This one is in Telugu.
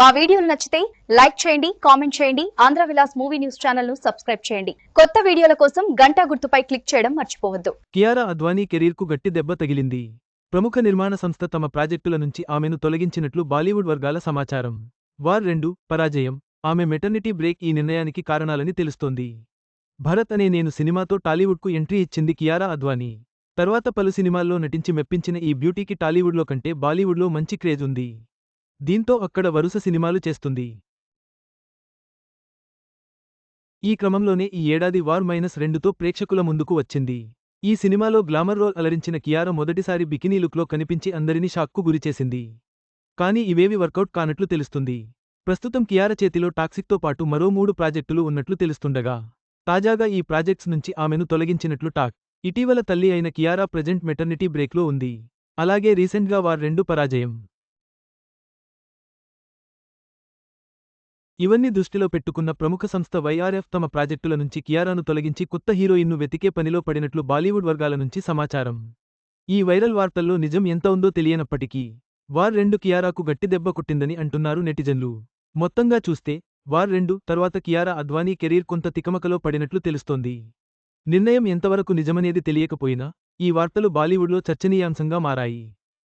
మా వీడియోలు నచ్చితే లైక్ చేయండి కామెంట్ చేయండి ఆంధ్ర విలాస్ మూవీ న్యూస్ ఛానల్ను సబ్స్క్రైబ్ చేయండి. కొత్త వీడియోల కోసం గంటా గుర్తుపై క్లిక్ చేయడం మర్చిపోవద్దు. కియారా అద్వానీ కెరీర్కు గట్టి దెబ్బ తగిలింది. ప్రముఖ నిర్మాణ సంస్థ తమ ప్రాజెక్టుల నుంచి ఆమెను తొలగించినట్లు బాలీవుడ్ వర్గాల సమాచారం. వార్ రెండు పరాజయం. ఆమె మెటర్నిటీ బ్రేక్ ఈ నిర్ణయానికి కారణాలని తెలుస్తోంది. భరత్ అనే నేను సినిమాతో టాలీవుడ్కు ఎంట్రీ ఇచ్చింది కియారా అద్వానీ. తర్వాత పలు సినిమాల్లో నటించి మెప్పించిన ఈ బ్యూటీకి టాలీవుడ్లో కంటే బాలీవుడ్లో మంచి క్రేజ్ ఉంది. దీంతో అక్కడ వరుస సినిమాలు చేస్తుంది. ఈ క్రమంలోనే ఈ ఏడాది వార్ మైనస్ రెండుతో ప్రేక్షకుల ముందుకు వచ్చింది. ఈ సినిమాలో గ్లామర్ రోల్ అలరించిన కియారా మొదటిసారి బికినీ లుక్లో కనిపించి అందరినీ షాక్కు గురిచేసింది కానీ ఇవేవి వర్కౌట్ కానట్లు తెలుస్తుంది. ప్రస్తుతం కియారా చేతిలో టాక్సిక్తో పాటు మరో మూడు ప్రాజెక్టులు ఉన్నట్లు తెలుస్తుండగా తాజాగా ఈ ప్రాజెక్ట్స్ నుంచి ఆమెను తొలగించినట్లు టాక్. ఇటీవల తల్లి అయిన కియారా ప్రెజెంట్ మెటర్నిటీ బ్రేక్లో ఉంది. అలాగే రీసెంట్గా వార్ రెండు పరాజయం. ఇవన్నీ దృష్టిలో పెట్టుకున్న ప్రముఖ సంస్థ వైఆర్ఎఫ్ తమ ప్రాజెక్టుల నుంచి కియారాను తొలగించి కొత్త హీరోయిన్ను వెతికే పనిలో పడినట్లు బాలీవుడ్ వర్గాల నుంచి సమాచారం. ఈ వైరల్ వార్తల్లో నిజం ఎంత ఉందో తెలియనప్పటికీ వార్ రెండు కియారాకు గట్టి దెబ్బ కొట్టిందని అంటున్నారు నెటిజన్లు. మొత్తంగా చూస్తే వార్ రెండు తర్వాత కియారా అద్వానీ కెరీర్ కొంత తికమకలో పడినట్లు తెలుస్తోంది. నిర్ణయం ఎంతవరకు నిజమనేది తెలియకపోయినా ఈ వార్తలు బాలీవుడ్లో చర్చనీయాంశంగా మారాయి.